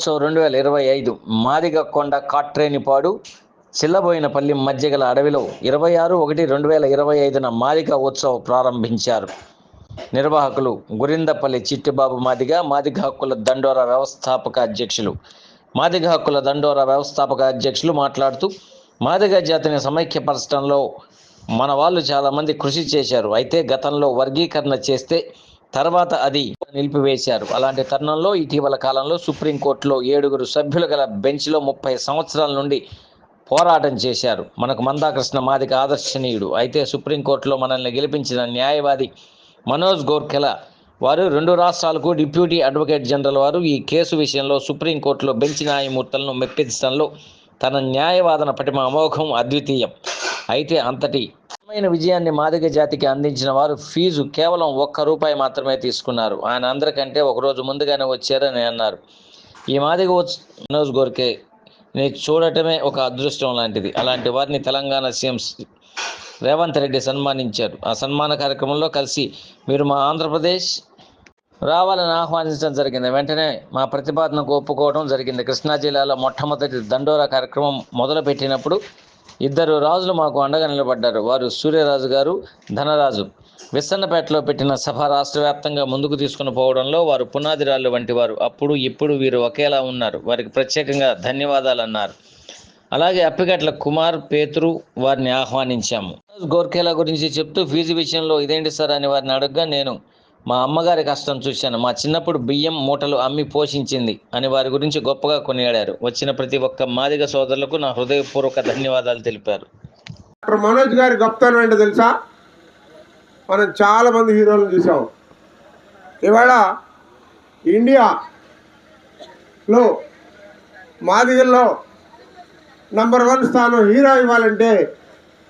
ఉత్సవ్ రెండు వేల ఇరవై ఐదు మాదిగ కొండ కాట్రేనిపాడు చిల్లబోయినపల్లి మధ్య గల అడవిలో ఇరవై ఆరు ఒకటి రెండు వేల ఇరవై ఐదున మాదిగ ఉత్సవ్ ప్రారంభించారు. నిర్వాహకులు గురిందపల్లి చిట్టిబాబు మాదిగ మాదిగ హక్కుల దండోరా వ్యవస్థాపక అధ్యక్షులు. మాదిగ హక్కుల దండోరా వ్యవస్థాపక అధ్యక్షులు మాట్లాడుతూ మాదిగ జాతిని సమైక్యపరచడంలో మన వాళ్ళు చాలామంది కృషి చేశారు. అయితే గతంలో వర్గీకరణ చేస్తే తర్వాత అది నిలిపివేశారు. అలాంటి తరుణంలో ఇటీవల కాలంలో సుప్రీంకోర్టులో ఏడుగురు సభ్యులు గల బెంచ్లో ముప్పై సంవత్సరాల నుండి పోరాటం చేశారు. మనకు మందాకృష్ణ మాదిక ఆదర్శనీయుడు. అయితే సుప్రీంకోర్టులో మనల్ని గెలిపించిన న్యాయవాది మనోజ్ గోర్ఖెల వారు రెండు రాష్ట్రాలకు డిప్యూటీ అడ్వకేట్ జనరల్ వారు ఈ కేసు విషయంలో సుప్రీంకోర్టులో బెంచ్ న్యాయమూర్తులను మెప్పించడంలో తన న్యాయవాదన పటిమ అమోఘం అద్వితీయం. అయితే అంతటి ఘనమైన విజయాన్ని మాదిగ జాతికి అందించిన వారు ఫీజు కేవలం ఒక్క రూపాయి మాత్రమే తీసుకున్నారు. ఆయన అందరికంటే ఒక రోజు ముందుగానే వచ్చారని అన్నారు. ఈ మాదిగ ఉత్స- మనోజ్ గోర్కే ని చూడటమే ఒక అదృష్టం లాంటిది. అలాంటి వారిని తెలంగాణ సీఎం రేవంత్ రెడ్డి సన్మానించారు. ఆ సన్మాన కార్యక్రమంలో కలిసి మీరు మా ఆంధ్రప్రదేశ్ రావాలని ఆహ్వానించడం జరిగింది. వెంటనే మా ప్రతిపాదనకు ఒప్పుకోవడం జరిగింది. కృష్ణా జిల్లాలో మొట్టమొదటి దండోరా కార్యక్రమం మొదలుపెట్టినప్పుడు ఇద్దరు రాజులు మాకు అండగా నిలబడ్డారు. వారు సూర్యరాజు గారు ధనరాజు. విసన్నపేటలో పెట్టిన సభ రాష్ట్ర వ్యాప్తంగా ముందుకు తీసుకుని పోవడంలో వారు పునాదిరాళ్ళు వంటి వారు. అప్పుడు ఇప్పుడు వీరు ఒకేలా ఉన్నారు. వారికి ప్రత్యేకంగా ధన్యవాదాలు అన్నారు అలాగే అప్పిగట్ల కుమార్ పేతురు వారిని ఆహ్వానించాము. గోర్ఖేలా గురించి చెప్తూ ఫీజు విషయంలో ఇదేంటి సార్ అని వారిని అడగగా నేను మా అమ్మగారి కష్టం చూశాను. మా చిన్నప్పుడు బియ్యం మూటలు అమ్మి పోషించింది అని వారి గురించి గొప్పగా కొనియాడారు. వచ్చిన ప్రతి ఒక్క మాదిగ సోదరులకు నా హృదయపూర్వక ధన్యవాదాలు తెలిపారు. డాక్టర్ మనోజ్ గారి గొప్పతనం ఏంటో తెలుసా? మనం చాలా మంది హీరోలను చూసాం ఇవాళ ఇండియాలో మాదిగల్లో నంబర్ వన్ స్థానం హీరో ఇవ్వాలంటే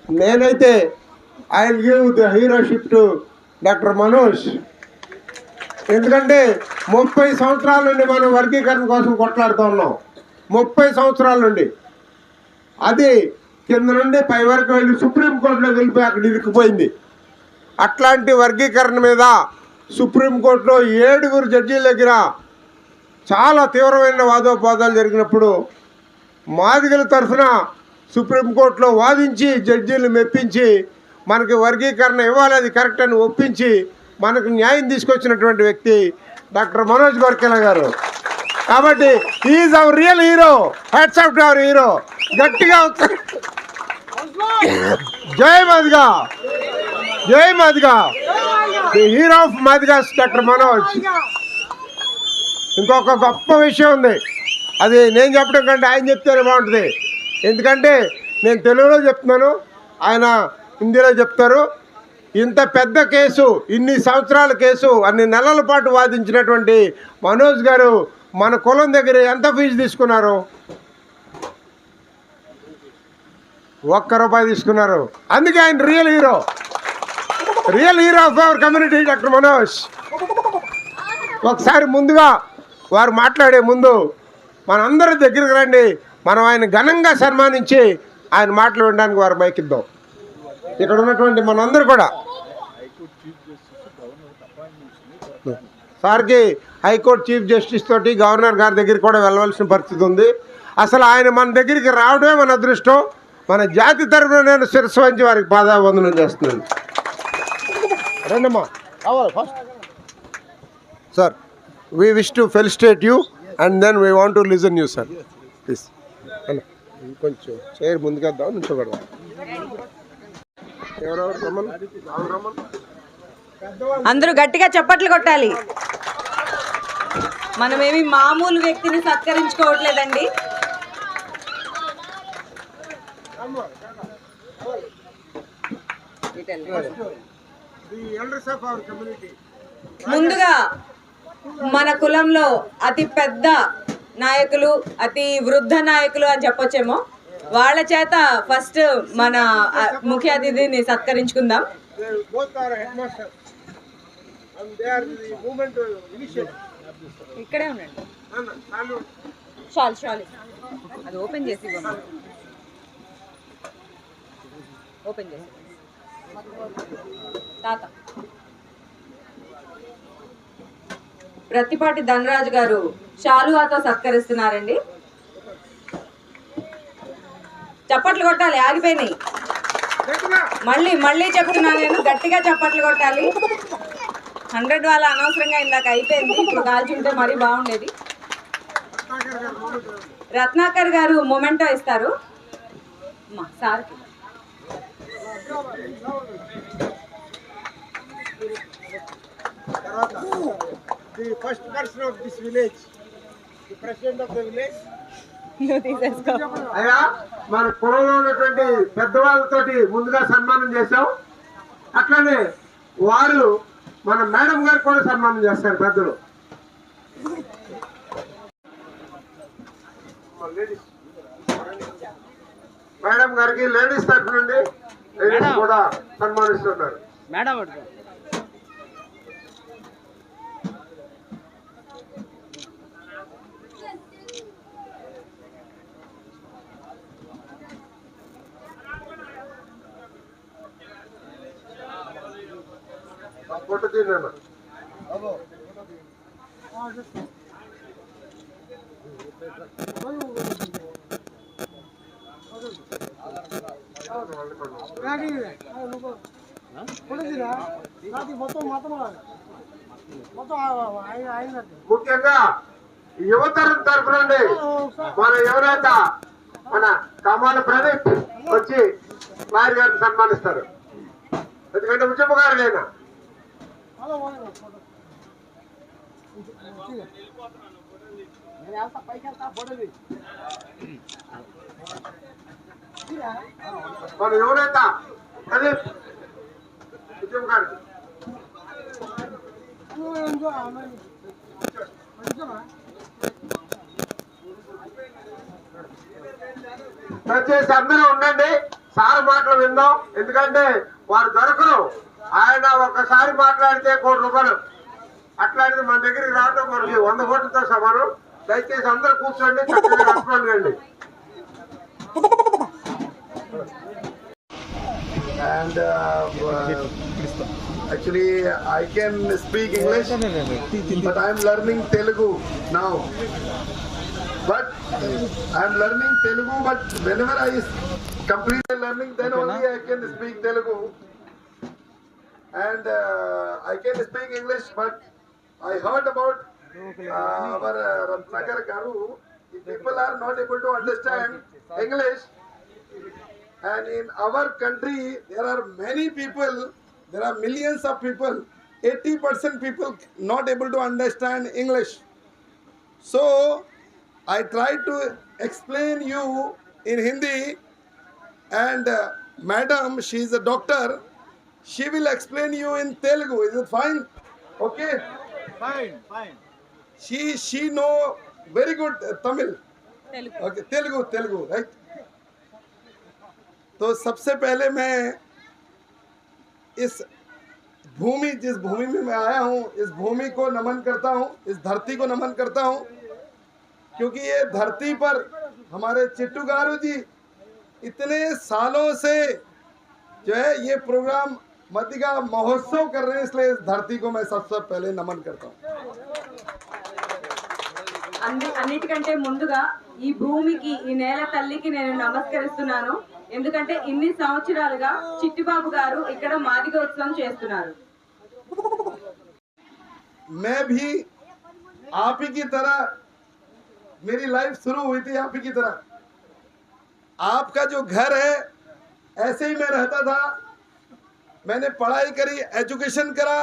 నేనైతే I give the heroship to doctor Manoj. ఎందుకంటే ముప్పై సంవత్సరాల నుండి మనం వర్గీకరణ కోసం కొట్లాడుతూ ఉన్నాం. ముప్పై సంవత్సరాల నుండి. అది కింద నుండి పై వరకు వెళ్ళి సుప్రీంకోర్టులో వెళ్ళిపోయి అక్కడ ఇరుక్కుపోయింది. అట్లాంటి వర్గీకరణ మీద సుప్రీంకోర్టులో ఏడుగురు జడ్జీల దగ్గర చాలా తీవ్రమైన వాదోపవాదాలు జరిగినప్పుడు మాదిగల తరఫున సుప్రీంకోర్టులో వాదించి జడ్జీలు మెప్పించి మనకి వర్గీకరణ ఇవ్వాలి అది కరెక్ట్ అని ఒప్పించి మనకు న్యాయం తీసుకొచ్చినటువంటి వ్యక్తి డాక్టర్ మనోజ్ గోర్కెల గారు. కాబట్టి is our real hero hats off to our hero గట్టిగా జై మాదిగా జై Madiga. The hero of Madigas doctor Manoj. ఇంకొక గొప్ప విషయం ఉంది. అది నేను చెప్పడం కంటే ఆయన చెప్తేనే బాగుంటుంది. ఎందుకంటే నేను తెలుగులో చెప్తున్నాను ఆయన హిందీలో చెప్తారు. ఇంత పెద్ద కేసు ఇన్ని సంవత్సరాల కేసు అన్ని నెలల పాటు వాదించినటువంటి మనోజ్ గారు మన కులం దగ్గర ఎంత ఫీజు తీసుకున్నారు? ఒక్క రూపాయి తీసుకున్నారు. అందుకే ఆయన real hero real hero of our community doctor Manoj ఒకసారి ముందుగా వారు మాట్లాడే ముందు మనందరి దగ్గరికి రండి. మనం ఆయన ఘనంగా సన్మానించి ఆయన మాట్లాడడానికి వారు మైకిద్దాం ఇక్కడ ఉన్నటువంటి మనందరూ కూడా. సార్కి హైకోర్టు చీఫ్ జస్టిస్ తోటి గవర్నర్ గారి దగ్గరికి కూడా వెళ్ళవలసిన పరిస్థితి ఉంది. అసలు ఆయన మన దగ్గరికి రావడమే మన అదృష్టం. మన జాతి తరఫున నేను శిరస్సు వంచి వారికి పాదావందనం చేస్తున్నాను. కావాలి first. Sir we wish to felicitate you and then we want to listen you sir please కొంచెం చైర్ ముందుకేద్దాం నుంచోబెడదాం ఎవరెవరు? రమ్మన్ రావు రమ్మన్ అందరూ గట్టిగా చప్పట్లు కొట్టాలి. మనమేమి మామూలు వ్యక్తిని సత్కరించుకోవట్లేదండి. ముందుగా మన కులంలో అతి పెద్ద నాయకులు అతి వృద్ధ నాయకులు అని చెప్పొచ్చేమో. వాళ్ళ చేత ఫస్ట్ మన ముఖ్య అతిథిని సత్కరించుకుందాం. ఇక్కడే ఉండండి. చాలు చాలు అది ఓపెన్ చేసి ఓపెన్ చేసి తాత. ప్రతిపాటి ధనరాజు గారు షాలువాతో సత్కరిస్తున్నారండి. చప్పట్లు కొట్టాలి ఆగిపోయినాయి. మళ్ళీ మళ్ళీ చెప్తున్నా నేను గట్టిగా చప్పట్లు కొట్టాలి. హండ్రెడ్ వాళ్ళ అనవసరంగా ఇందాక అయిపోయింది ఇప్పుడు కాల్చుంటే మరీ బాగుండేది. రత్నాకర్ గారు మొమెంటో ఇస్తారు. మా the first person of this village the president of the village. నువ్వు తీసేసుకో. అయ్యా మన కులంలో ఉన్నటువంటి పెద్దవాళ్ళతోటి ముందుగా సన్మానం చేశాం అట్లానే వారు మన మేడం గారు కూడా సన్మానం చేస్తారు పెద్దలు. మేడం గారికి లేడీస్ తరఫు నుండి లేడీస్ కూడా సన్మానిస్తున్నారు. మేడం ముఖ్యంగా యువతరం తరఫు నుండి మన యువనేత మన కమాల ప్రదీప్ వచ్చి లాయర్ గారిని సన్మానిస్తారు. ఎందుకంటే ఉద్యమగారు నేను యువనేత ప్రదీప్. ఉద్యమ గారు. దయచేసి అందరూ ఉండండి. సార్ మాటలు విందాం. ఎందుకంటే వారు దొరకరు. ఆయన ఒక్కసారి మాట్లాడితే కోటి రూపాయలు అట్లాంటిది మన దగ్గరికి రావడం మనకి వంద కోట్లతో సమానం దయచేసి అందరూ కూర్చోండి చక్కగా రెస్పాండ్ కండి and uh, actually I can speak English, but I'm learning Telugu now. But I'm learning Telugu, but whenever I complete the learning, then only I can speak Telugu. And uh, I can speak English, but I heard about uh, our uh, Ratnakar Garu. People are not able to understand English, and in our country, there are many people, there are millions of people, 80% people not able to understand English. So, I try to explain you in Hindi, and uh, madam, she is a doctor, she will explain you in Telugu. Is it fine? Okay. Fine, fine. She she know very good uh, Tamil. Telugu. Okay, Telugu, Telugu, right? तो सबसे पहले मैं इस भूमि जिस भूमि में मैं आया हूँ इस भूमि को नमन करता हूँ इस धरती को नमन करता हूँ क्योंकि ये धरती पर हमारे चिट्टू गारू जी इतने सालों से जो है ये प्रोग्राम मदिगा महोत्सव कर रहे हैं इसलिए इस धरती को मैं सबसे पहले नमन करता हूँ అన్ని అన్నిటికంటే ముందుగా ఈ భూమికి ఈ నేల తల్లికి నేను నమస్కరిస్తున్నాను ఎందుకంటే ఇన్ని సంవత్సరాలుగా చిట్టిబాబు గారు ఇక్కడ మాదిగ ఉత్సవం చేస్తున్నారు मैं भी आप ही की तरह मेरी लाइफ शुरू हुई थी आप ही की तरह आपका जो घर है ऐसे ही मैं रहता था मैंने पढ़ाई करी एजुकेशन करा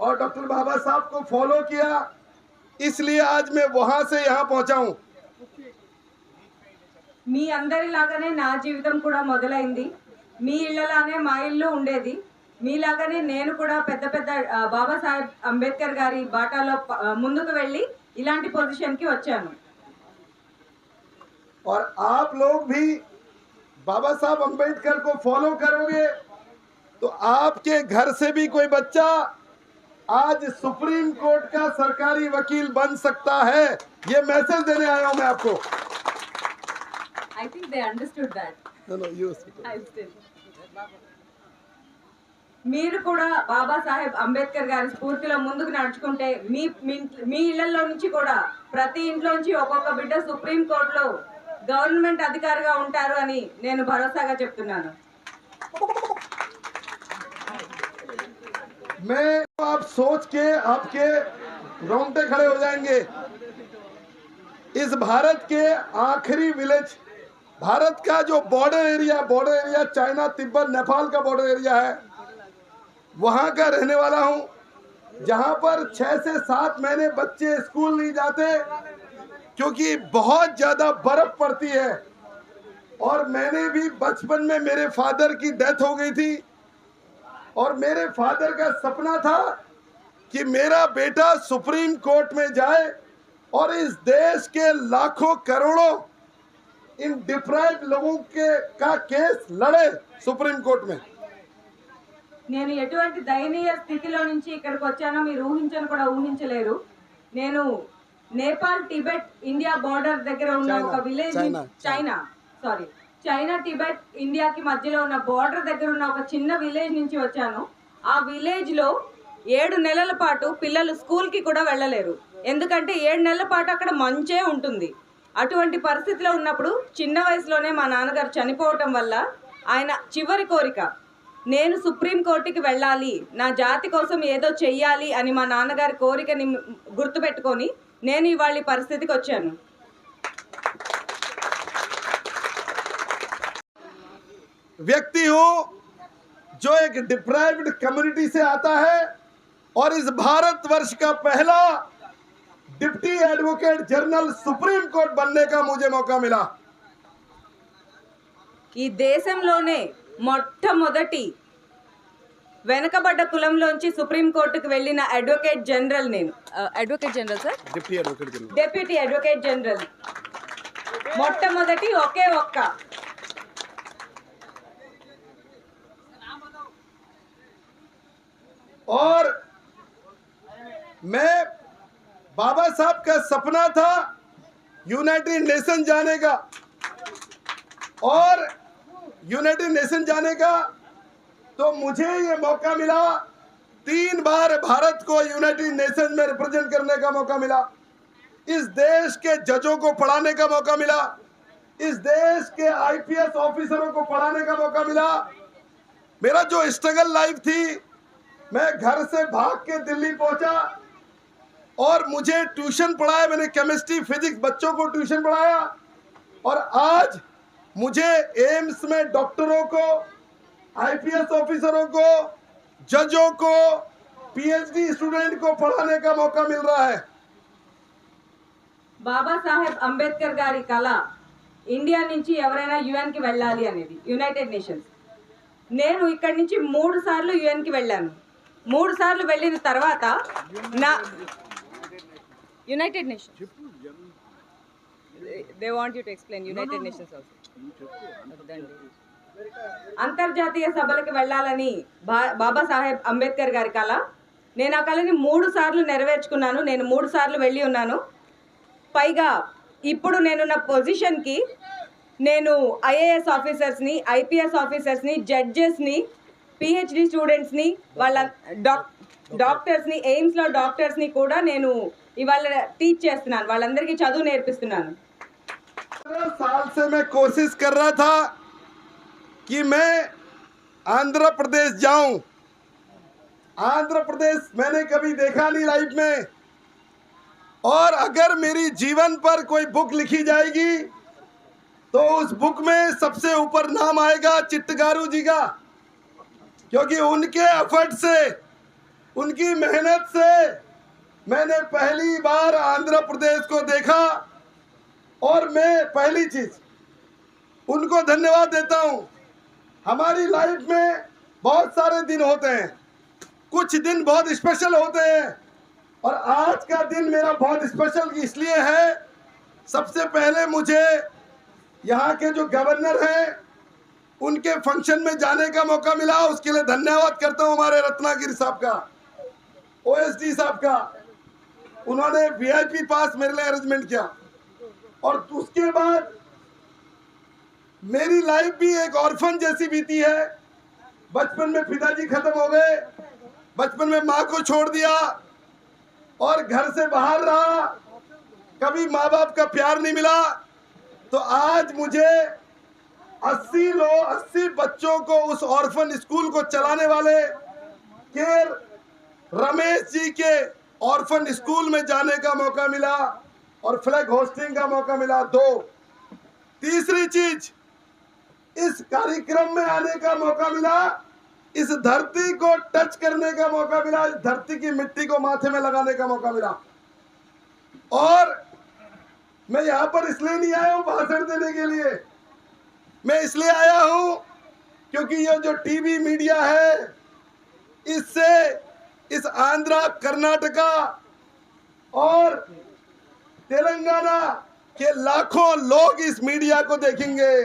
और डॉक्टर बाबा साहब को फॉलो किया इसलिए आज मैं वहां से यहाँ पहुंचा हूँ మీ అందరిలాగానే నా జీవితం కూడా మొదలైంది మీ ఇళ్లలానే మా ఇల్లు ఉండేది మీలాగానే నేను కూడా పెద్ద పెద్ద ఆ, బాబాసాహెబ్ అంబేద్కర్ గారి బాటాలో ప- ఆ, ముందుకు వెళ్ళి ఇలాంటి పొజిషన్ కి వచ్చాను और आप लोग भी बाबा साहब अंबेडकर को फॉलो करोगे तो आपके घर से भी कोई बच्चा आज सुप्रीम कोर्ट का सरकारी वकील बन सकता है ये मैसेज देने आया हूं मैं आपको I think they understood that no, no, you. I still. మీరు కూడా బాబాసాహెబ్ అంబేద్కర్ గారి స్ఫూర్తిలో ముందుకు నడుచుకుంటే మీ మీ ఇంట్- మీ ఇళ్లలో నుంచి కూడా ప్రతి ఇంట్లో నుంచి ఒక్కొక్క బిడ్డ సుప్రీం కోర్టులో గవర్నమెంట్ అధికారిగా ఉంటారు అని నేను భరోసాగా చెప్తున్నాను मैं आप सोच के आपके रोंगटे खड़े हो जाएँगे। इस भारत के आखिरी विलेज भारत का जो border area border area China, Tibet, Nepal का बॉर्डर एरिया है, वहाँ का रहने वाला हूँ। जहाँ पर छह से सात महीने बच्चे स्कूल नहीं जाते, क्योंकि बहुत ज़्यादा बर्फ़ पड़ती है। और मैंने भी बचपन में मेरे फादर की डेथ हो गई थी। और मेरे फादर का सपना था कि मेरा बेटा सुप्रीम कोर्ट में जाए और इस देश के लाखों करोड़ों इन डिप्राइव लोगों के का केस लड़े सुप्रीम कोर्ट में నేను ఎటువంటి దయనీయ స్థితిలో నుంచి ఇక్కడికి వచ్చానో మీరు ఊహించను కూడా ఊహించలేరు నేను నేపాల్ టిబెట్ ఇండియా బార్డర్ దగ్గర ఉన్న ఒక village China sorry China Tibet ఇండియాకి మధ్యలో ఉన్న బార్డర్ దగ్గర ఉన్న ఒక చిన్న విలేజ్ నుంచి వచ్చాను. ఆ విలేజ్లో ఏడు నెలల పాటు పిల్లలు స్కూల్కి కూడా వెళ్ళలేరు. ఎందుకంటే ఏడు నెలల పాటు అక్కడ మంచే ఉంటుంది. అటువంటి పరిస్థితిలో ఉన్నప్పుడు చిన్న వయసులోనే మా నాన్నగారు చనిపోవటం వల్ల ఆయన చివరి కోరిక నేను సుప్రీం కోర్టుకి వెళ్ళాలి నా జాతి కోసం ఏదో చెయ్యాలి అని మా నాన్నగారి కోరికని గుర్తుపెట్టుకొని నేను ఇవాళ ఈ పరిస్థితికి వచ్చాను. व्यक्ति हूं जो एक डिप्राइव्ड कम्युनिटी से आता है और इस भारतवर्ष का पहला deputy advocate general supreme court बनने का मुझे मौका मिला ఈ దేశంలోనే మొట్టమొదటి వెనకబడ్డ కులంలోంచి సుప్రీం కోర్టుకు వెళ్ళిన అడ్వకేట్ జనరల్ నేను advocate general sir deputy advocate general deputy advocate general మొట్టమొదటి ఒకే ఒక్క और मैं बाबा साहब का सपना था यूनाइटेड नेशन जाने का। और यूनाइटेड नेशन जाने का तो मुझे ये मौका मिला। तीन बार भारत को यूनाइटेड नेशन में रिप्रेजेंट करने का मौका मिला। इस देश के जजों को पढ़ाने का मौका मिला। इस देश के आईपीएस ऑफिसरों को पढ़ाने का मौका मिला। मेरा जो स्ट्रगल लाइफ थी मैं घर से भाग के दिल्ली पहुंचा और मुझे ट्यूशन पढ़ाया मैंने केमिस्ट्री फिजिक्स बच्चों को ट्यूशन पढ़ाया और आज मुझे एम्स में डॉक्टरों को आईपीएस ऑफिसरों को जजों को पीएचडी स्टूडेंट को पढ़ाने का मौका मिल रहा है బాబాసాహెబ్ అంబేద్కర్ గారి కళ ఇండియా నుంచి ఎవరైనా యుఎన్ కి వెళ్ళాలి అనేది యునైటెడ్ నేషన్స్ నేను ఇక్కడి నుంచి మూడు సార్లు యుఎన్ కి వెళ్ళాను మూడు సార్లు వెళ్ళిన తర్వాత నా United Nations they want you to explain United Nations అంతర్జాతీయ సభలకు వెళ్ళాలని బా బాబాసాహెబ్ అంబేద్కర్ గారి కళ. నేను ఆ కళని మూడు సార్లు నెరవేర్చుకున్నాను. నేను మూడు సార్లు వెళ్ళి ఉన్నాను. పైగా ఇప్పుడు నేనున్న పొజిషన్కి నేను ఐఏఎస్ ఆఫీసర్స్ని ఐపీఎస్ ఆఫీసర్స్ని జడ్జెస్ని పిహెచ్డి స్టూడెంట్స్ని వాళ్ళ డాక్ డాక్టర్స్ని ఎయిమ్స్లో డాక్టర్స్ని కూడా నేను ఇవాళ టీచ్ చేస్తున్నాను వాళ్ళందరికీ చదువు నేర్పిస్తున్నాను पंद्रह साल से मैं कोशिश कर रहा था कि मैं आंध्र प्रदेश जाऊं आंध्र प्रदेश मैंने कभी देखा नहीं लाइफ में और अगर मेरी जीवन पर कोई बुक लिखी जाएगी तो उस बुक में सबसे ऊपर नाम आएगा चिट्टगारू जी का क्योंकि उनके एफर्ट से, उनकी मेहनत से मैंने पहली बार आंध्र प्रदेश को देखा। और मैं पहली चीज़, उनको धन्यवाद देता हूँ। हमारी लाइफ में बहुत सारे दिन होते हैं। कुछ दिन बहुत स्पेशल होते हैं। और आज का दिन मेरा बहुत स्पेशल इसलिए है, सबसे पहले मुझे यहाँ के जो गवर्नर हैं उनके फ़ंक्शन में जाने का मौका मिला, उसके लिए धन्यवाद करता हूँ हमारे रत्नागिरी साहब का ओएसडी साहब का। उन्होंने वीआईपी पास मेरे लिए अरेंजमेंट किया। और उसके बाद मेरी लाइफ भी एक ऑर्फन जैसी बीती है। बचपन में पिताजी खत्म हो गए। बचपन में माँ को छोड़ दिया। और घर से बाहर रहा। कभी माँ बाप का प्यार नहीं मिला। तो आज मुझे 80 लोग 80 बच्चों को उस ऑर्फन स्कूल को चलाने वाले के रमेश जी के ऑर्फन स्कूल में जाने का मौका मिला और फ्लैग होस्टिंग का मौका मिला। दो, तीसरी चीज़, इस कार्यक्रम में आने का मौका मिला, इस धरती को टच करने का मौका मिला, इस धरती की मिट्टी को माथे में लगाने का मौका मिला। और मैं यहाँ पर इसलिए नहीं आया हूँ, भाषण देने के लिए मैं इसलिए आया हूँ क्योंकि ये जो टीवी मीडिया है, इससे इस आंध्रा, कर्नाटका और तेलंगाना के लाखों लोग इस मीडिया को देखेंगे।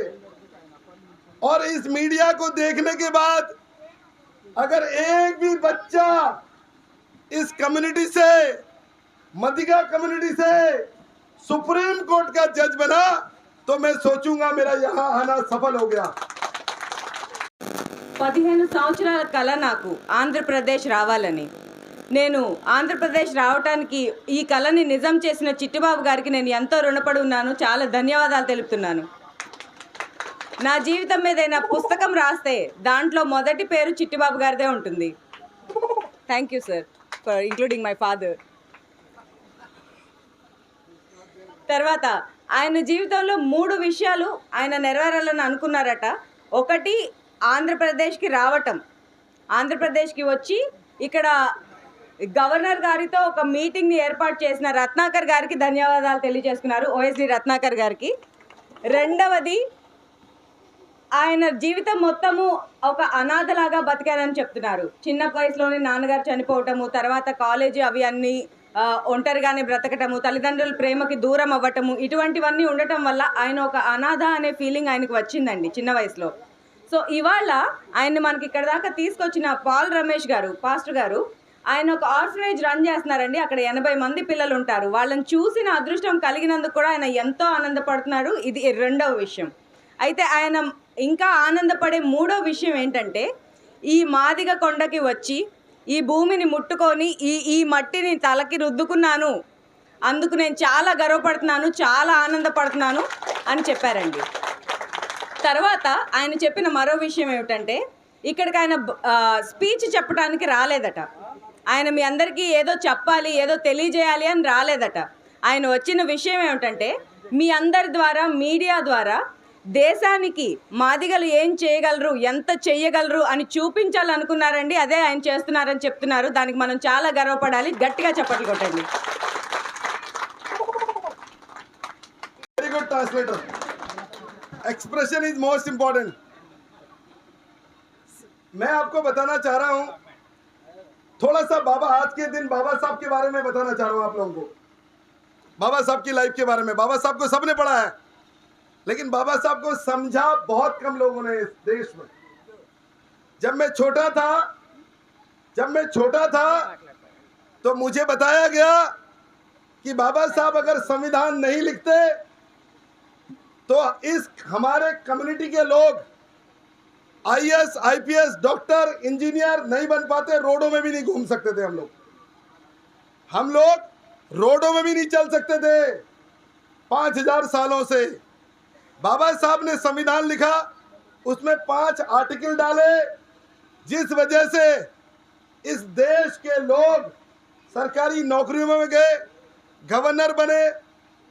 और इस मीडिया को देखने के बाद अगर एक भी बच्चा इस कम्युनिटी से, मदिगा कम्युनिटी से सुप्रीम कोर्ट का जज बना तो मैं सोचूंगा मेरा यहाँ आना सफल हो गया పదిహేను సంవత్సరాల కళ నాకు ఆంధ్రప్రదేశ్ రావాలని నేను ఆంధ్రప్రదేశ్ రావటానికి ఈ కళని నిజం చేసిన చిట్టిబాబు గారికి నేను ఎంతో రుణపడి ఉన్నాను చాలా ధన్యవాదాలు తెలుపుతున్నాను నా జీవితం మీద ఏదైనా పుస్తకం రాస్తే దాంట్లో మొదటి పేరు చిట్టిబాబు గారిదే ఉంటుంది thank you sir for including my father తర్వాత ఆయన జీవితంలో మూడు విషయాలు ఆయన నెరవేరాలని అనుకున్నారట. ఒకటి ఆంధ్రప్రదేశ్కి రావటం. ఆంధ్రప్రదేశ్కి వచ్చి ఇక్కడ గవర్నర్ గారితో ఒక మీటింగ్ని ఏర్పాటు చేసిన రత్నాకర్ గారికి ధన్యవాదాలు తెలియజేసుకున్నారు ఓఎస్డి రత్నాకర్ గారికి. రెండవది ఆయన జీవితం మొత్తము ఒక అనాథలాగా బతికారని చెప్తున్నారు. చిన్న వయసులోనే నాన్నగారు చనిపోవటము తర్వాత కాలేజీ అవి అన్నీ ఒంటరిగానే బ్రతకటము తల్లిదండ్రుల ప్రేమకి దూరం అవ్వటము ఇటువంటివన్నీ ఉండటం వల్ల ఆయన ఒక అనాథ అనే ఫీలింగ్ ఆయనకు వచ్చిందండి చిన్న వయసులో. సో ఇవాళ ఆయన్ని మనకి ఇక్కడ దాకా తీసుకొచ్చిన పాల్ రమేష్ గారు పాస్టర్ గారు ఆయన ఒక ఆర్ఫనేజ్ రన్ చేస్తున్నారండి. అక్కడ ఎనభై మంది పిల్లలు ఉంటారు. వాళ్ళని చూసిన అదృష్టం కలిగినందుకు కూడా ఆయన ఎంతో ఆనందపడుతున్నారు ఇది రెండవ విషయం. అయితే ఆయన ఇంకా ఆనందపడే మూడో విషయం ఏంటంటే ఈ మాదిగ కొండకి వచ్చి ఈ భూమిని ముట్టుకొని ఈ ఈ మట్టిని తలకి రుద్దుకున్నాను. అందుకు నేను చాలా గర్వపడుతున్నాను చాలా ఆనందపడుతున్నాను అని చెప్పారండి. తర్వాత ఆయన చెప్పిన మరో విషయం ఏమిటంటే ఇక్కడికి ఆయన స్పీచ్ చెప్పడానికి రాలేదట. ఆయన మీ అందరికీ ఏదో చెప్పాలి ఏదో తెలియజేయాలి అని రాలేదట. ఆయన వచ్చిన విషయం ఏమిటంటే మీ అందరి ద్వారా మీడియా ద్వారా దేశానికి మాదిగలు ఏం చేయగలరు ఎంత చెయ్యగలరు అని చూపించాలనుకున్నారండి అదే ఆయన చేస్తున్నారని చెప్తున్నారు దానికి మనం చాలా గర్వపడాలి గట్టిగా చప్పట్లు కొట్టండి very good translator expression is most important मैं आपको बताना चाह रहा हूं थोड़ा सा बाबा आज के दिन बाबा साहब के बारे में बताना चाह रहा हूं आप लोगों को बाबा साहब की लाइफ के बारे में बाबा साहब को सबने पढ़ा है लेकिन बाबा साहब को समझा बहुत कम लोगों ने इस देश में। जब मैं छोटा था, जब मैं छोटा था तो मुझे बताया गया कि बाबा साहब अगर संविधान नहीं लिखते तो इस हमारे कम्युनिटी के लोग आईएएस आईपीएस डॉक्टर इंजीनियर नहीं बन पाते, रोडों में भी नहीं घूम सकते थे हम लोग। हम लोग रोडों में भी नहीं चल सकते थे। पाँच हज़ार सालों से बाबा साहब ने संविधान लिखा, उसमें पाँच आर्टिकल डाले, जिस वजह से इस देश के लोग सरकारी नौकरियों में गए, गवर्नर बने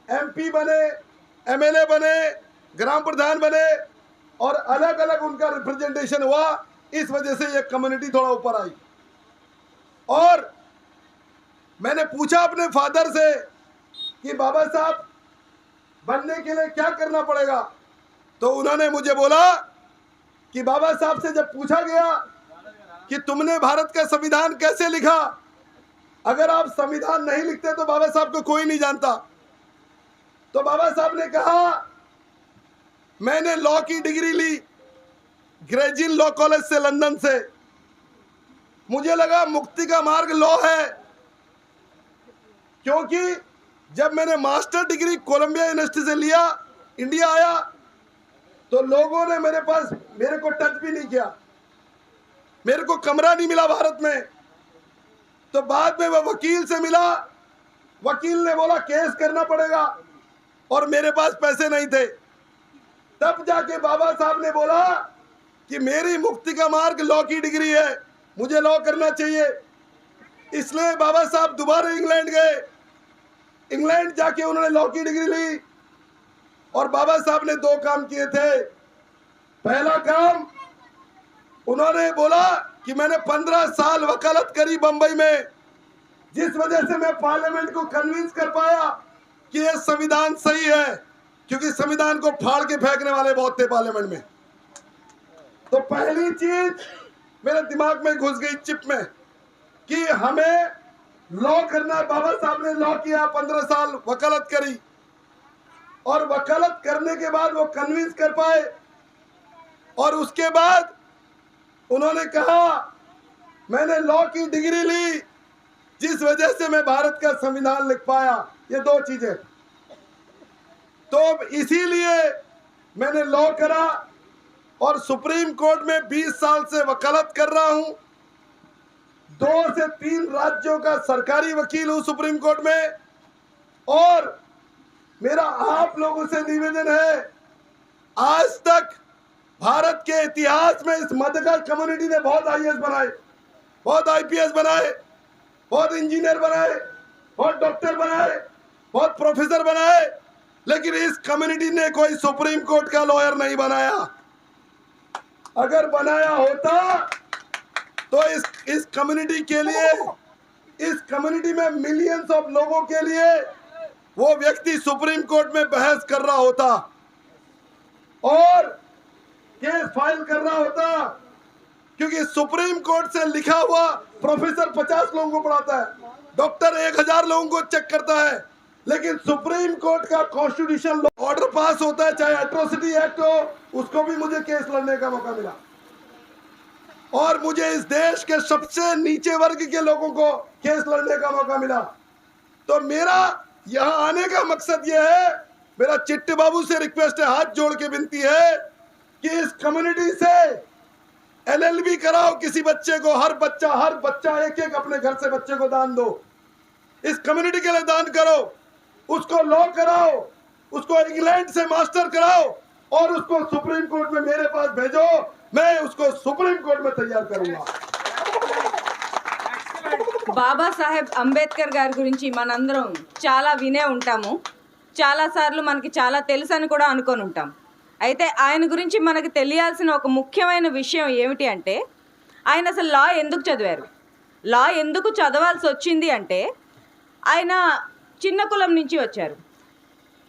एमपी बने एमएलए बने, ग्राम प्रधान बने, और अलग अलग उनका रिप्रेजेंटेशन हुआ, इस वजह से ये कम्युनिटी थोड़ा ऊपर आई। और मैंने पूछा अपने फादर से कि बाबा साहब बनने के लिए क्या करना पड़ेगा? तो उन्होंने मुझे बोला कि बाबा साहब से जब पूछा गया कि तुमने भारत का संविधान कैसे लिखा? अगर आप संविधान नहीं लिखते तो बाबा साहब को कोई नहीं जानता। तो बाबा साहब ने कहा, मैंने लॉ की डिग्री ली ग्रेजुएट लॉ कॉलेज से लंदन से। मुझे लगा मुक्ति का मार्ग लॉ है, क्योंकि जब मैंने मास्टर डिग्री कोलंबिया यूनिवर्सिटी से लिया, इंडिया आया तो लोगों ने मेरे पास मेरे को टच भी नहीं किया। मेरे को कमरा नहीं मिला भारत में। तो बाद में वह वकील से मिला। वकील ने बोला, केस करना पड़ेगा। और मेरे पास पैसे नहीं थे। तब जाके बाबा साहब ने बोला कि मेरी मुक्ति का मार्ग लॉ की डिग्री है। मुझे लॉ करना चाहिए। इसलिए बाबा साहब दोबारा इंग्लैंड गए। इंग्लैंड जाके उन्होंने लॉ की डिग्री ली। और बाबा साहब ने दो काम किए थे। पहला काम, उन्होंने बोला कि मैंने पंद्रह साल वकालत करी बंबई में, जिस वजह से मैं पार्लियामेंट को कन्विंस कर पाया कि यह संविधान सही है, क्योंकि संविधान को फाड़ के फेंकने वाले बहुत थे पार्लियामेंट में। तो पहली चीज़ मेरे दिमाग में घुस गई चिप में कि हमें लॉ करना है। बाबा साहब ने लॉ किया, पंद्रह साल वकालत करी। और वकालत करने के बाद वो कन्विंस कर पाए। और उसके बाद उन्होंने कहा, मैंने लॉ की डिग्री ली, जिस वजह से मैं भारत का संविधान लिख पाया। ये दो चीज़ें। तो अब इसीलिए मैंने लॉ करा और सुप्रीम कोर्ट में 20 साल से वकालत कर रहा हूँ। दो से तीन राज्यों का सरकारी वकील हूँ सुप्रीम कोर्ट में। और मेरा आप लोगों से निवेदन है, आज तक भारत के इतिहास में इस मध्यकाल कम्युनिटी ने बहुत आईएएस बनाए, बहुत आईपीएस बनाए, बहुत इंजीनियर बनाए, बहुत डॉक्टर बनाए, बहुत प्रोफेसर बनाए, लेकिन इस कम्युनिटी ने कोई सुप्रीम कोर्ट का लॉयर नहीं बनाया। अगर बनाया होता तो इस इस कम्युनिटी के लिए, इस कम्युनिटी में मिलियंस ऑफ़ लोगों के लिए वो व्यक्ति सुप्रीम कोर्ट में बहस कर रहा होता और केस फ़ाइल कर रहा होता क्योंकि सुप्रीम कोर्ट से लिखा हुआ प्रोफेसर पचास लोगों को पढ़ाता है, डॉक्टर एक हज़ार लोगों को चेक करता है, लेकिन सुप्रीम कोर्ट का कॉन्स्टिट्यूशन ऑर्डर पास होता है, चाहे एट्रोसिटी एक्ट हो, उसको भी मुझे केस लड़ने का मौका मिला। और मुझे इस देश के सबसे नीचे वर्ग के लोगों को केस लड़ने का मौका मिला। तो मेरा यहाँ आने का मकसद यह है, मेरा चिट्टे बाबू से रिक्वेस्ट है, हाथ जोड़ के विनती है कि इस कम्युनिटी से एलएलबी कराओ, किसी बच्चे को, हर बच्चा हर बच्चा एक एक अपने घर से बच्चे को दान दो। इस कम्युनिटी के लिए दान करो, उसको लॉ कराओ, उसको इंग्लैंड से मास्टर कराओ और उसको सुप्रीम कोर्ट में मेरे पास भेजो। मैं उसको सुप्रीम कोर्ट में तैयार करूंगा బాబాసాహెబ్ అంబేద్కర్ గారి గురించి మనందరం చాలా వినే ఉంటాము చాలాసార్లు మనకి చాలా తెలుసు అని కూడా అనుకొని ఉంటాం అయితే ఆయన గురించి మనకు తెలియాల్సిన ఒక ముఖ్యమైన విషయం ఏమిటి అంటే ఆయన అసలు లా ఎందుకు చదివారు లా ఎందుకు చదవాల్సి వచ్చింది అంటే ఆయన చిన్న కులం నుంచి వచ్చారు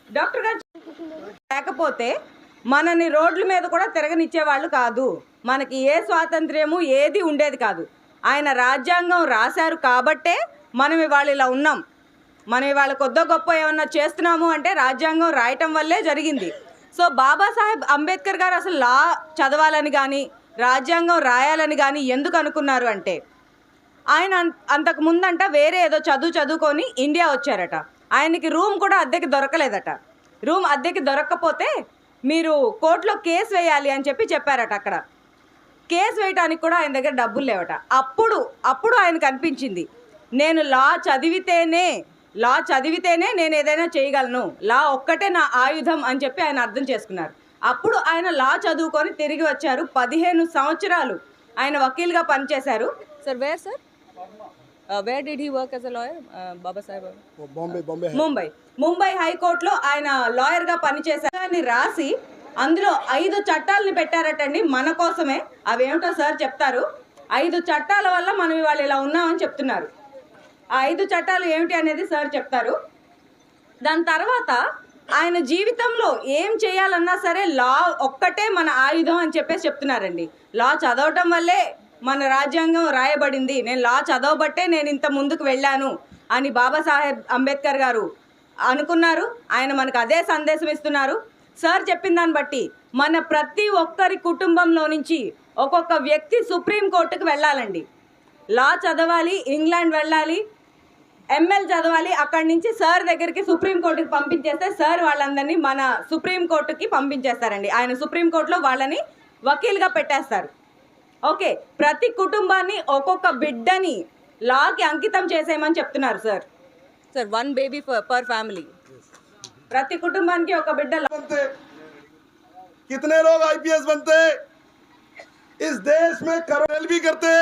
డాక్టర్ గారు లేకపోతే మనని రోడ్ల మీద కూడా తిరగనిచ్చేవాళ్ళు కాదు. మనకి ఏ స్వాతంత్ర్యము ఏది ఉండేది కాదు. ఆయన రాజ్యాంగం రాశారు కాబట్టే మనం ఇవాళ ఇలా ఉన్నాం. మనం ఇవాళ కొద్దో గొప్ప ఏమన్నా చేస్తున్నాము అంటే రాజ్యాంగం రాయటం వల్లే జరిగింది. సో బాబాసాహెబ్ అంబేద్కర్ గారు అసలు లా చదవాలని కానీ రాజ్యాంగం రాయాలని కానీ ఎందుకు అనుకున్నారు అంటే ఆయన అన్- అంతకు ముందంట వేరే ఏదో చదువు చదువుకొని ఇండియా వచ్చారట. ఆయనకి రూమ్ కూడా అద్దెకి దొరకలేదట. రూమ్ అద్దెకి దొరక్కపోతే మీరు కోర్టులో కేసు వేయాలి అని చెప్పి చెప్పారట అక్కడ. కేసు వేయడానికి కూడా ఆయన దగ్గర డబ్బులు లేవట. అప్పుడు అప్పుడు ఆయనకు అనిపించింది నేను లా చదివితేనే లా చదివితేనే నేను ఏదైనా చేయగలను. లా ఒక్కటే నా ఆయుధం అని చెప్పి ఆయన అర్థం చేసుకున్నారు. అప్పుడు ఆయన లా చదువుకొని తిరిగి వచ్చారు. పదిహేను సంవత్సరాలు ఆయన వకీల్గా పనిచేశారు. Sir where sir? Where did he work as a lawyer Bombay Bombay Mumbai Mumbai హైకోర్టులో ఆయన లాయర్గా పనిచేశారని రాసి అందులో ఐదు చట్టాలని పెట్టారటండి మన కోసమే. అవేమిటో సార్ చెప్తారు. ఐదు చట్టాల వల్ల మనం ఇవాళ ఇలా ఉన్నామని చెప్తున్నారు. ఆ ఐదు చట్టాలు ఏమిటి అనేది సార్ చెప్తారు. దాని తర్వాత ఆయన జీవితంలో ఏం చేయాలన్నా సరే లా ఒక్కటే మన ఆయుధం అని చెప్పేసి చెప్తున్నారండి. లా చదవటం వల్లే మన రాజ్యాంగం రాయబడింది. నేను లా చదవబట్టే నేను ఇంత ముందుకు వెళ్ళాను అని బాబాసాహెబ్ అంబేద్కర్ గారు అనుకున్నారు. ఆయన మనకు అదే సందేశం ఇస్తున్నారు. సార్ చెప్పిన దాన్ని బట్టి మన ప్రతి ఒక్కరి కుటుంబంలో నుంచి ఒక్కొక్క వ్యక్తి సుప్రీంకోర్టుకు వెళ్ళాలండి. లా చదవాలి ఇంగ్లాండ్ వెళ్ళాలి ఎంఎల్ చదవాలి అక్కడి నుంచి సార్ దగ్గరికి సుప్రీంకోర్టుకి పంపించేస్తే సార్ వాళ్ళందరినీ మన సుప్రీంకోర్టుకి పంపించేస్తారండి. ఆయన సుప్రీంకోర్టులో వాళ్ళని వకీల్గా పెట్టేస్తారు. ఓకే ప్రతి కుటుంబాన్ని ఒక్కొక్క బిడ్డని లాకి అంకితం చేసేయమని చెప్తున్నారు sir sir one baby per family ప్రతి కుటుంబానికి ఒక బిడ్డ बनते कितने लोग आईपीएस बनते इस देश में करोड़ेल भी करते